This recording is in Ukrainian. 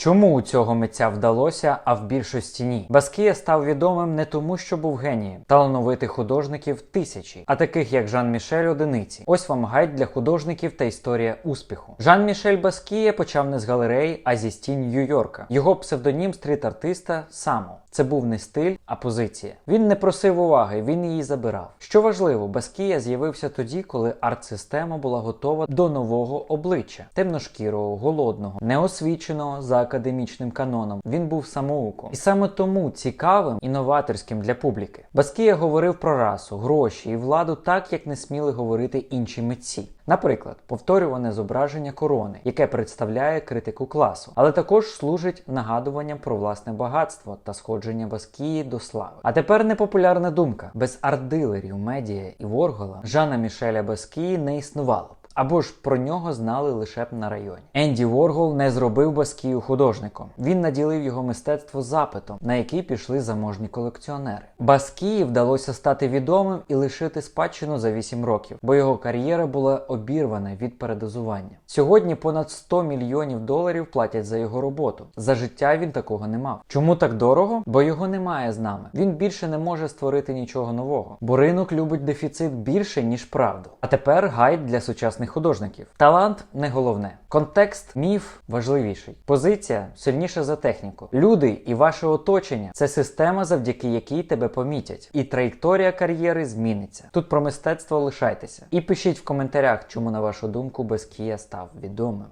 Чому у цього митця вдалося, а в більшості ні? Баскія став відомим не тому, що був генієм. Талановитих художників тисячі, а таких як Жан-Мішель одиниці. Ось вам гайд для художників та історія успіху. Жан-Мішель Баскія почав не з галереї, а зі стін Нью-Йорка. Його псевдонім стріт-артиста Само. Це був не стиль, а позиція. Він не просив уваги, він її забирав. Що важливо, Баскія з'явився тоді, коли арт-система була готова до нового обличчя темношкірого, голодного, неосвіченого за академічним каноном. Він був самоуком. І саме тому цікавим і новаторським для публіки. Баскія говорив про расу, гроші і владу так, як не сміли говорити інші митці. Наприклад, повторюване зображення корони, яке представляє критику класу, але також служить нагадуванням про власне багатство та сходження Баскії до слави. А тепер непопулярна думка: без арт-дилерів, медіа і Воргола Жана Мішеля Баскії не існувало. Або ж про нього знали лише б на районі. Енді Воргол не зробив Баскію художником. Він наділив його мистецтво запитом, на який пішли заможні колекціонери. Баскії вдалося стати відомим і лишити спадщину за 8 років, бо його кар'єра була обірвана від передозування. Сьогодні понад 100 мільйонів доларів платять за його роботу. За життя він такого не мав. Чому так дорого? Бо його немає з нами. Він більше не може створити нічого нового, бо ринок любить дефіцит більше ніж правду. А тепер гайд для сучасних художників. Талант не головне. Контекст, міф важливіший. Позиція сильніша за техніку. Люди і ваше оточення це система, завдяки якій тебе помітять, і траєкторія кар'єри зміниться. Тут про мистецтво лишайтеся. І пишіть в коментарях, чому на вашу думку Безкія став відомим.